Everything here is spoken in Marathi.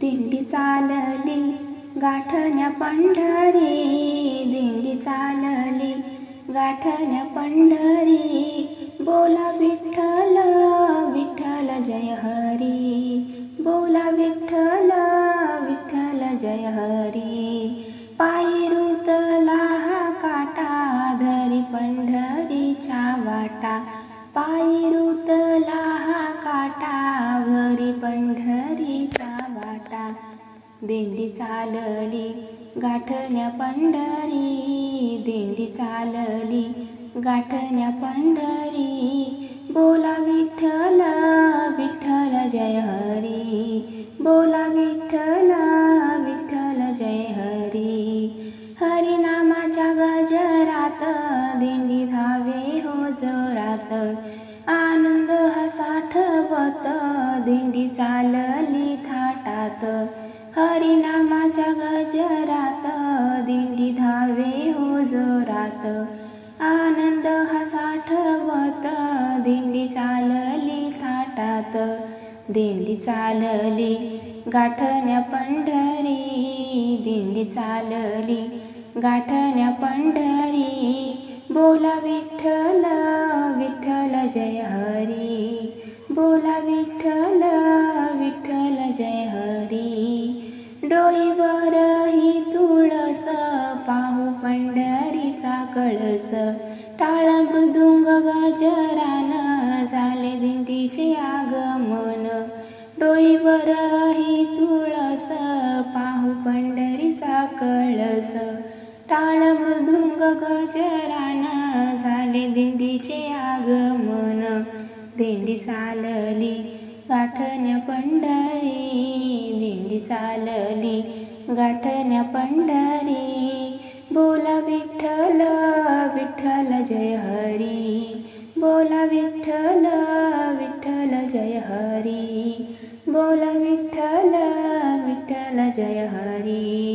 दिंडी चालली गाठण्या पंढरी दिंडी चालली गाठण्या पंढरी. बोला विठ्ठल विठ्ठल जय हरी. बोला विठ्ठल विठ्ठल जय हरी. पायी रुतला हा काटा धरी पंढरीच्या वाटा. पायी दिंडी चालली गाठण्या पंढरी. दिंडी चालली गाठण्या पंढरी. बोला विठ्ठल विठ्ठल जय हरी. बोला विठ्ठल विठ्ठल जय हरी. हरिनामाच्या गजरात दिंडी धावे हो जोरात. आनंद हा साठवत दिंडी चालली. हरिनामाच्या गजरात दिंडी धावे हो जोरात. आनंद हा साठवत दिंडी चालली थाटात. दिंडी चालली गाठण्या पंढरी दिंडी चालली गाठण्या पंढरी. बोला विठ्ठल विठ्ठल जय हरी. बोला विठ्ठल विठ्ठल डोईवर ही तुळस पाहू पंढरीचा कळस. टाळा मृदुंग गजरान झाले दिंडीचे आगमन. डोईवरही तुळस पाहू पंढरीचा कळस. टाळ मृदुंग गजरान झाले दिंडीचे आगमन. दिंडी चालली गाठण्या पंढरी दिंडी चालली. गाठण्या पंढरी बोला विठ्ठल विठ्ठल जय हरी. बोला विठ्ठल विठ्ठल जय हरी. बोला विठ्ठल विठ्ठल जय हरी.